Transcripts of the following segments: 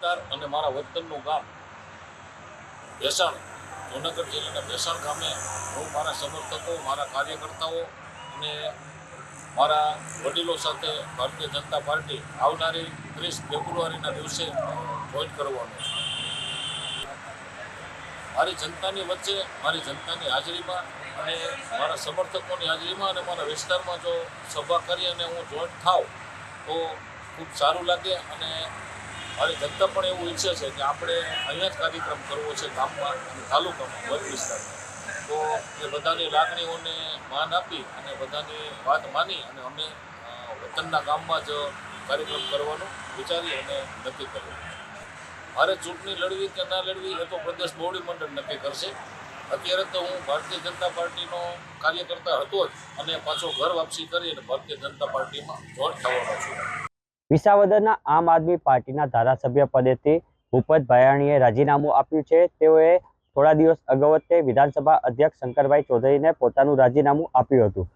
વિસ્તાર અને મારા વતનનું ગામ ભેસાણ, જૂનાગઢ જિલ્લાના ભેસાણ ગામે હું મારા સમર્થકો, મારા કાર્યકર્તાઓ અને મારા વડીલો સાથે ભારતીય જનતા પાર્ટી આવનારી ત્રીસ ફેબ્રુઆરીના દિવસે જોઈન કરવાનો મારી જનતાની વચ્ચે, મારી જનતાની હાજરીમાં અને મારા સમર્થકોની હાજરીમાં અને મારા વિસ્તારમાં જો સભા કરી અને હું જોઈન્ટ થાવ તો ખૂબ સારું લાગે અને મારી જનતા પણ એવું ઈચ્છે છે કે આપણે અહીંયા જ કાર્યક્રમ કરવો છે ગામમાં અને તાલુકામાં વન વિસ્તારમાં. તો એ બધાની લાગણીઓને માન આપી અને બધાની વાત માની અને અમે વતનના ગામમાં જ કાર્યક્રમ કરવાનું વિચારી અને નક્કી કર્યું. મારે ચૂંટણી લડવી કે ના લડવી એ તો પ્રદેશ બોડી મંડળ નક્કી કરશે. અત્યારે તો હું ભારતીય જનતા પાર્ટીનો કાર્યકર્તા હતો જ અને પાછો ઘર વાપસી કરી અને ભારતીય જનતા પાર્ટીમાં જોઈન થવાનો છું. વિસાવદરના આમ આદમી પાર્ટીના ધારાસભ્ય પદેથી ભૂપત ભાયાણીએ રાજીનામું આપ્યું છે. તેઓએ થોડા દિવસ અગાઉ તે વિધાનસભા અધ્યક્ષ શંકરભાઈ ચૌધરીને પોતાનું રાજીનામું આપ્યું હતું.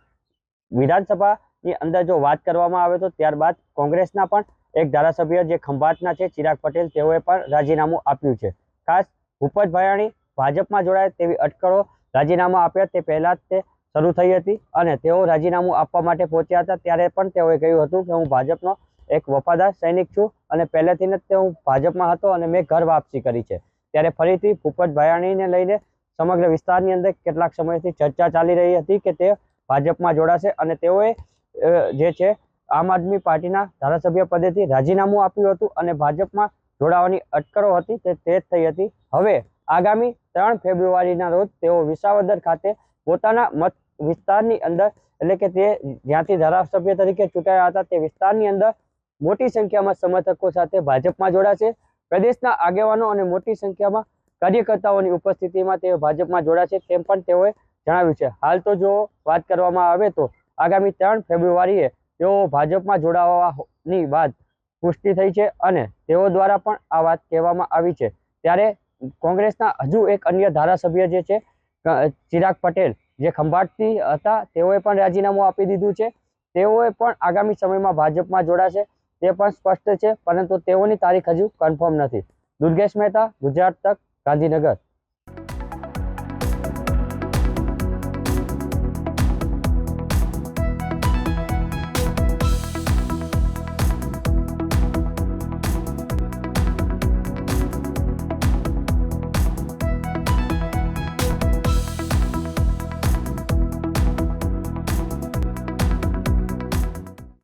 વિધાનસભાની અંદર જો વાત કરવામાં આવે તો ત્યારબાદ કોંગ્રેસના પણ એક ધારાસભ્ય જે ખંભાતના છે, ચિરાગ પટેલ, તેઓએ પણ રાજીનામું આપ્યું છે. ખાસ ભૂપત ભાયાણી ભાજપમાં જોડાય તેવી અટકળો રાજીનામા આપ્યા તે પહેલા તે શરૂ થઈ હતી અને તેઓ રાજીનામું આપવા માટે પહોંચ્યા હતા. ત્યારે પણ તેઓએ કહ્યું હતું કે હું ભાજપનો એક વફાદાર સૈનિક છું અને પહેલેથી જ તે હું ભાજપમાં હતો અને મેં ઘર વાપસી કરી છે. ત્યારે ફરીથી ભૂપત ભાયાણીને લઈને સમગ્ર વિસ્તારની અંદર કેટલાક સમયથી ચર્ચા ચાલી રહી હતી કે તે ભાજપમાં જોડાશે અને તેઓએ જે છે, આમ આદમી પાર્ટીના ધારાસભ્ય પદેથી રાજીનામું આપ્યું હતું અને ભાજપમાં જોડાવાની અટકળો હતી તે જ થઈ હતી. હવે, આગામી ત્રણ ફેબ્રુઆરીના રોજ તેઓ વિસાવદર ખાતે પોતાના મત વિસ્તારની અંદર, એટલે કે તે જ્યાંથી ધારાસભ્ય તરીકે ચૂંટાયા હતા તે વિસ્તારની અંદર મોટી સંખ્યામાં સમર્થકો સાથે ભાજપમાં જોડાશે. પ્રદેશના આગેવાનો અને મોટી સંખ્યામાં કાર્યકર્તાઓની ઉપસ્થિતિમાં તેઓ ભાજપમાં જોડાશે તેમ પણ તેઓએ જણાવ્યું છે. હાલ તો જો વાત કરવામાં આવે તો આગામી ત્રણ ફેબ્રુઆરીએ તેઓ ભાજપમાં જોડાવાની વાત પુષ્ટિ થઈ છે અને તેઓ દ્વારા પણ આ વાત કહેવામાં આવી છે. ત્યારે કોંગ્રેસના હજુ એક અન્ય ધારાસભ્ય જે છે ચિરાગ પટેલ, જે ખંભાટથી હતા, તેઓએ પણ રાજીનામું આપી દીધું છે. તેઓએ પણ આગામી સમયમાં ભાજપમાં જોડાશે. તે પણ સ્પષ્ટ છે, પરંતુ તેઓની તારીખ હજુ કન્ફર્મ નથી. દુર્ગેશ મહેતા, ગુજરાત તક, ગાંધીનગર.